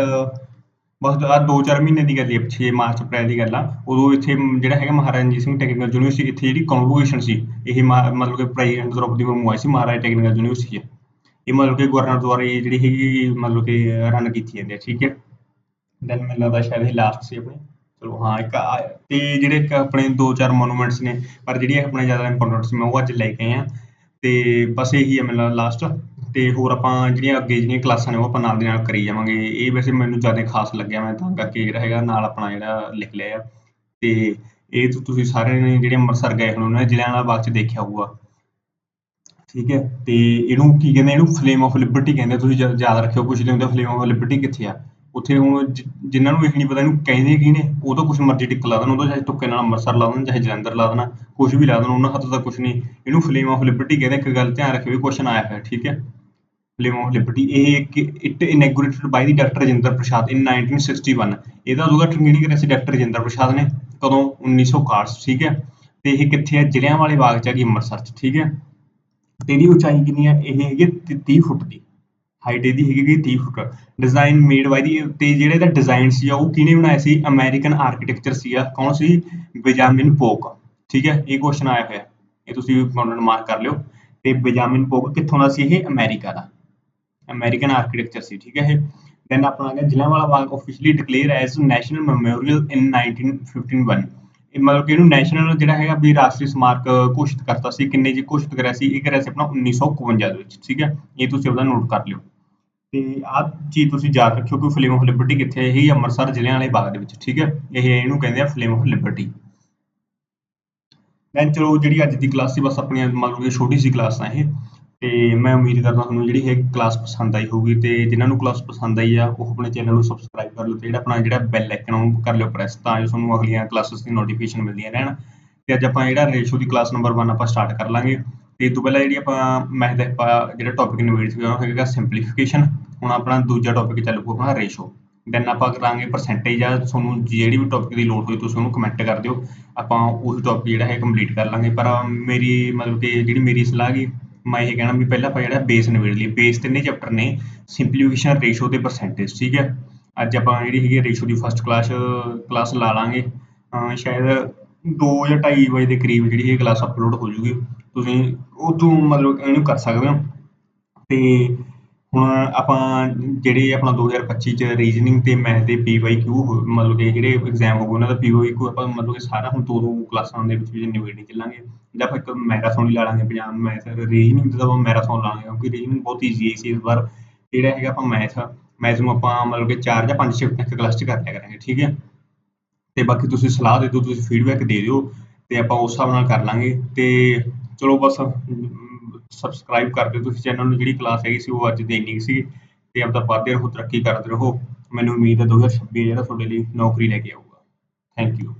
ਬਸ ਆ ਦੋ ਚਾਰ ਮਹੀਨੇ ਦੀ ਗੱਲ ਹੈ ਪਿੱਛੇ ਮਾਰਚ, ਅਪ੍ਰੈਲ ਦੀ ਗੱਲ ਆ। ਉਦੋਂ ਇੱਥੇ ਜਿਹੜਾ ਹੈਗਾ ਮਹਾਰਾਜਾ ਰਣਜੀਤ ਸਿੰਘ ਟੈਕਨੀਕਲ ਯੂਨੀਵਰਸਿਟੀ ਇੱਥੇ ਜਿਹੜੀ ਕਨਵੋਕੇਸ਼ਨ ਸੀ, ਇਹ ਮਤਲਬ ਕਿ ਪ੍ਰੈਜ਼ੀਡੈਂਟ ਦ੍ਰੋਪਦੀ ਮੁਰਮੂ ਆਏ ਸੀ, ਮਹਾਰਾਜਾ ਟੈਕਨੀਕਲ ਯੂਨੀਵਰਸਿਟੀ ਇਹ ਮਤਲਬ ਕਿ ਗਵਰਨਰ ਦੁਆਰਾ ਜਿਹੜੀ ਹੈਗੀ, ਮਤਲਬ ਕਿ ਰਨ ਕੀਤੀ ਜਾਂਦੀ ਹੈ ਠੀਕ ਹੈ। ਦੈਨ ਮੈਨੂੰ ਲੱਗਦਾ ਸ਼ਾਇਦ ਇਹ ਲਾਸਟ ਸੀ ਆਪਣੇ। ਚਲੋ, ਹਾਂ, ਇੱਕ ਤੇ ਜਿਹੜੇ ਇੱਕ ਆਪਣੇ ਦੋ ਚਾਰ ਮੋਨੂਮੈਂਟਸ ਨੇ, ਪਰ ਜਿਹੜੀਆਂ ਆਪਣੇ ਜ਼ਿਆਦਾ ਇੰਪੋਰਟੈਂਟ ਸੀ ਉਹ ਅੱਜ ਲੈ ਕੇ ਆਇਆ। ਤੇ ਬਸ ਇਹੀ ਹੈ ਮੈਨੂੰ ਲਾਸਟ ਤੇ ਹੋਰ ਆਪਾਂ ਜਿਹੜੀਆਂ ਅੱਗੇ ਜਿਹੜੀਆਂ ਕਲਾਸਾਂ ਨੇ, ਉਹ ਆਪਾਂ ਨਾਲ ਦੀ ਨਾਲ ਕਰੀ ਜਾਵਾਂਗੇ। ਇਹ ਵੈਸੇ ਮੈਨੂੰ ਜ਼ਿਆਦਾ ਖਾਸ ਲੱਗਿਆ, ਮੈਂ ਤਾਂ ਕਰਕੇ ਜਿਹੜਾ ਹੈਗਾ, ਨਾਲ ਆਪਣਾ ਜਿਹੜਾ ਲਿਖ ਲਿਆ ਆ। ਤੇ ਇਹ ਤੁਸੀਂ ਸਾਰਿਆਂ ਨੇ ਜਿਹੜੇ ਅੰਮ੍ਰਿਤਸਰ ਗਏ ਹੋਣੇ, ਉਹਨਾਂ ਨੇ ਜਲਿਆਂਵਾਲਾ ਬਾਗ 'ਚ ਦੇਖਿਆ ਹੋਊਗਾ। ਠੀਕ ਹੈ? ਤੇ ਇਹਨੂੰ ਕੀ ਕਹਿੰਦੇ ਇਹਨੂੰ ਫਲੇਮ ਆਫ ਲਿਬਰਟੀ ਕਹਿੰਦੇ ਤੁਸੀਂ ਯਾਦ ਰੱਖਿਓ ਪੁੱਛਦੇ ਹੁੰਦੇ ਫਲੇਮ ਆਫ ਲਿਬਰਟੀ ਕਿੱਥੇ ਆ? ਉੱਥੇ ਹੁਣ ਜਿ- ਜਿਨ੍ਹਾਂ ਨੂੰ ਇਹ ਨਹੀਂ ਪਤਾ ਇਹਨੂੰ ਕਹਿੰਦੇ ਕੀ ਨੇ ਉਹ ਤਾਂ ਕੁਛ ਮਰਜ਼ੀ ਟਿੱਕ ਲਾ ਦੇਣ ਉਹਦਾ ਚਾਹੇ ਤੁੱਕੇ ਨਾਲ ਅੰਮ੍ਰਿਤਸਰ ਲਾ ਦੇਣ ਚਾਹੇ ਜਲੰਧਰ ਲਾ ਦੇਣਾ ਕੁਛ ਵੀ ਲਾ ਦੇਣ ਉਹਨਾਂ ਹੱਥ ਦਾ ਕੁਛ ਨਹੀਂ ਇਹਨੂੰ ਫਲੇਮ ਆਫ ਲਿਬਰਟੀ ਕਹਿੰਦੇ ਇੱਕ ਗੱਲ ਧਿਆਨ ਰੱਖਿਓ ਵੀ ਕੁਐਸਚਨ ਆਇਆ ਹੋਇਆ ਠੀਕ ਹੈ? ਫਲੇਮ ਆਫ ਲਿਬਰਟੀ ਇਹ it inaugurated by the doctor Rajinder Prasad in 1961 ਇਹਦਾ ਉਦਘਾਟਨ ਕਿਹਨੇ ਕਰਿਆ ਸੀ ਡਾਕਟਰ ਰਜਿੰਦਰ ਪ੍ਰਸਾਦ ਨੇ ਕਦੋਂ? 1961 'ਚ, ਠੀਕ ਹੈ? ਤੇ ਇਹ ਕਿੱਥੇ ਹੈ ਜਲਿਆਂਵਾਲੇ ਬਾਗ 'ਚ ਹੈਗੀ ਅੰਮ੍ਰਿਤਸਰ 'ਚ ਠੀਕ ਹੈ? ਤੇ ਇਹਦੀ ਉਚਾਈ ਕਿੰਨੀ ਹੈ ਇਹ ਹੈਗੀ ਹੈ ਤੀ- 30 ਫੁੱਟ ਦੀ। ਹਾਈਟ ਇਹਦੀ ਹੈਗੀ 30 ਫੁੱਟ। ਡਿਜ਼ਾਈਨ ਮੇਡ ਬਾਈ ਦੀ ਤੇ ਜਿਹੜੇ ਇਹਦਾ ਡਿਜ਼ਾਈਨ ਸੀ ਉਹ ਕਿਹਨੇ ਬਣਾਇਆ ਸੀ? ਅਮਰੀਕਨ ਆਰਕੀਟੈਕਚਰ ਸੀ ਕੌਣ ਸੀ? ਬੇਜਾਮਿਨ ਪੋਕ ਠੀਕ ਹੈ, ਇਹ ਕੁਐਸਚਨ ਆਇਆ ਹੋਇਆ। ਇਹ ਤੁਸੀਂ ਨੋਟ ਮਾਰਕ ਕਰ ਲਿਓ। ਤੇ ਬੇਜਾਮਿਨ ਪੋਕ ਕਿੱਥੋਂ ਦਾ ਸੀ ਇਹ? ਅਮਰੀਕਾ ਦਾ। ਅਮਰੀਕਨ ਆਰਕੀਟੈਕਚਰ ਸੀ, ਠੀਕ ਹੈ ਇਹ। ਦੈਨ ਆਪਣਾ ਆ ਗਿਆ Jallianwala Bagh officially declare as national memorial in 1951 ਮਤਲਬ ਕਿ ਇਹਨੂੰ ਨੈਸ਼ਨਲ ਜਿਹੜਾ ਹੈਗਾ ਵੀ ਰਾਸ਼ਟਰੀ ਸਮਾਰਕ ਘੋਸ਼ਿਤ ਕਰਤਾ ਸੀ, ਕਿੰਨੇ ਜੀ ਘੋਸ਼ਿਤ ਕਰਿਆ ਸੀ, ਇਹ ਕਰਿਆ ਸੀ ਆਪਣਾ 1951 ਦੇ ਵਿੱਚ, ਠੀਕ ਹੈ? ਇਹ ਤੁਸੀਂ ਉਹਦਾ ਨੋਟ ਕਰ ਲਿਓ। ਤੇ ਆਹ ਚੀਜ਼ ਤੁਸੀਂ ਯਾਦ ਰੱਖਿਓ ਕਿ ਫਲੇਮ ਆਫ ਲਿਬਰਟੀ ਕਿੱਥੇ ਹੈ? ਇਹ ਅੰਮ੍ਰਿਤਸਰ ਜ਼ਿਲ੍ਹਿਆਂਵਾਲੇ ਬਾਗ ਦੇ ਵਿੱਚ, ਠੀਕ ਹੈ? ਇਹ ਇਹਨੂੰ ਕਹਿੰਦੇ ਆ ਫਲੇਮ ਆਫ ਲਿਬਰਟੀ ਦੈਨ ਚਲੋ ਜਿਹੜੀ ਅੱਜ ਦੀ ਕਲਾਸ ਸੀ, ਬਸ ਆਪਣੀ ਮਤਲਬ ਕਿ ਛੋਟੀ ਸੀ ਕਲਾਸ ਆ ਇਹ। ਅਤੇ ਮੈਂ ਉਮੀਦ ਕਰਦਾ ਤੁਹਾਨੂੰ ਜਿਹੜੀ ਇਹ ਕਲਾਸ ਪਸੰਦ ਆਈ ਹੋਊਗੀ ਅਤੇ ਜਿਨ੍ਹਾਂ ਨੂੰ ਕਲਾਸ ਪਸੰਦ ਆਈ ਆ, ਉਹ ਆਪਣੇ ਚੈਨਲ ਨੂੰ ਸਬਸਕ੍ਰਾਈਬ ਕਰ ਲਓ ਤੇ ਜਿਹੜਾ ਆਪਣਾ ਜਿਹੜਾ ਬੈਲ ਆਈਕਨ ਉਹ ਕਰ ਲਿਓ ਪ੍ਰੈਸ ਤਾਂ ਜੋ ਤੁਹਾਨੂੰ ਅਗਲੀਆਂ ਕਲਾਸਿਸ ਦੀ ਨੋਟੀਫਿਕੇਸ਼ਨ ਮਿਲਦੀਆਂ ਰਹਿਣ। ਤੇ ਅੱਜ ਆਪਾਂ ਜਿਹੜਾ ਰੇਸ਼ੋ ਦੀ ਕਲਾਸ ਨੰਬਰ 1 ਆਪਾਂ ਸਟਾਰਟ ਕਰ ਲਾਂਗੇ। ਤੇ ਇਸ ਤੋਂ ਪਹਿਲਾਂ ਜਿਹੜੀ ਆਪਾਂ ਮੈਥ ਦਾ ਆਪਾਂ ਜਿਹੜਾ ਟੌਪਿਕ ਨਿਬੇੜ ਚੁੱਕੇ ਹਾਂ, ਉਹ ਹੈਗਾ ਸਿੰਪਲੀਫਿਕੇਸ਼ਨ ਹੁਣ ਆਪਣਾ ਦੂਜਾ ਟੌਪਿਕ ਚੱਲੂਗਾ ਆਪਣਾ ਰੇਸ਼ੋ ਦੈਨ ਆਪਾਂ ਕਰਾਂਗੇ ਪਰਸੈਂਟੇਜ ਆ, ਤੁਹਾਨੂੰ ਜਿਹੜੀ ਵੀ ਟੌਪਿਕ ਦੀ ਲੋੜ ਹੋਈ ਤੁਸੀਂ ਉਹਨੂੰ ਕਮੈਂਟ ਕਰ ਦਿਓ। ਆਪਾਂ ਉਸ ਟੌਪਿਕ ਜਿਹੜਾ ਹੈ ਕੰਪਲੀਟ ਕਰ ਲਾਂਗੇ। ਪਰ ਮੇਰੀ ਮਤਲਬ ਕਿ ਜਿਹੜੀ ਮੇਰੀ ਸਲਾਹ ਗੀ ਮੈਂ ਇਹ ਕਹਿਣਾ ਵੀ ਪਹਿਲਾਂ ਆਪਾਂ ਜਿਹੜਾ ਬੇਸ ਨਿਬੇੜ ਲਈਏ ਬੇਸ ਤਿੰਨੇ ਚੈਪਟਰ ਨੇ ਸਿੰਪਲੀਫਿਕੇਸ਼ਨ ਰੇਸ਼ੋ ਤੇ ਪਰਸੈਂਟੇਜ ਠੀਕ ਹੈ? ਅੱਜ ਆਪਾਂ ਜਿਹੜੀ ਹੈਗੀ ਰੇਸ਼ੋ ਦੀ ਫਸਟ ਕਲਾਸ ਕਲਾਸ ਲਾ ਲਾਂਗੇ ਸ਼ਾਇਦ 2 ਜਾਂ 2:30 ਵਜੇ ਦੇ ਕਰੀਬ ਜਿਹੜੀ ਇਹ ਕਲਾਸ ਅਪਲੋਡ ਹੋ ਜੂਗੀ। ਤੁਸੀਂ ਉਹ ਤੋਂ ਮਤਲਬ ਇਹਨੂੰ ਕਰ ਸਕਦੇ ਹੋ। ਤੇ ਹੁਣ ਆਪਾਂ ਜਿਹੜੇ ਆਪਣਾ 2025 ਚ ਰੀਜਨਿੰਗ ਅਤੇ ਮੈਥ ਦੇ ਪੀ ਪੀਵਾਈਕਿਊ ਮਤਲਬ ਕਿ ਜਿਹੜੇ ਐਗਜ਼ਾਮ ਹੋਊਗੇ ਉਹਨਾਂ ਦਾ ਪੀਵਾਈਕਿਊ ਆਪਾਂ ਮਤਲਬ ਕਿ ਸਾਰਾ ਹੁਣ ਦੋ ਦੋ ਕਲਾਸਾਂ ਦੇ ਵਿੱਚ ਵੀ ਚੱਲਾਂਗੇ। ਜਾਂ ਆਪਾਂ ਇੱਕ ਮੈਰਾਥਨ ਹੀ ਲਾ ਲਾਂਗੇ ਪੰਜਾਬ ਮੈਥ ਰੀਜਨਿੰਗ ਦਾ ਆਪਾਂ ਮੈਰਾਥਨ ਲਾਂਗੇ ਕਿਉਂਕਿ ਰੀਜਨਿੰਗ ਬਹੁਤ ਈਜ਼ੀ ਹੈ ਸੀ ਇਸ ਵਾਰ ਜਿਹੜਾ ਹੈਗਾ ਆਪਾਂ ਮੈਥ ਮੈਥ ਨੂੰ ਆਪਾਂ ਮਤਲਬ ਕਿ ਚਾਰ ਜਾਂ ਪੰਜ ਸ਼ਿਫਟ ਇੱਕ ਕਲਾਸ ਚ ਕਰ ਲਿਆ ਕਰਾਂਗੇ, ਠੀਕ ਹੈ? ਤੇ ਬਾਕੀ ਤੁਸੀਂ ਸਲਾਹ ਦੇ ਦਿਓ, ਤੁਸੀਂ ਫੀਡਬੈਕ ਦੇ ਦਿਓ ਤੇ ਆਪਾਂ ਉਸ ਹਿਸਾਬ ਨਾਲ ਕਰ ਲਾਂਗੇ ਤੇ ਚਲੋ ਬਸ ਸਬਸਕ੍ਰਾਈਬ ਕਰ ਦਿਓ ਤੁਸੀਂ ਚੈਨਲ ਨੂੰ, ਜਿਹੜੀ ਕਲਾਸ ਹੈਗੀ ਸੀ, ਉਹ ਅੱਜ ਦੇਣੀ ਸੀ ਤੇ ਆਪਦਾ ਪੜ੍ਹਦੇ ਰਹੋ ਤਰੱਕੀ ਕਰਦੇ ਰਹੋ। ਮੈਨੂੰ ਉਮੀਦ ਹੈ 2026 ਜਿਹੜਾ ਤੁਹਾਡੇ ਲਈ ਨੌਕਰੀ ਲੈ ਕੇ ਆਊਗਾ। Thank you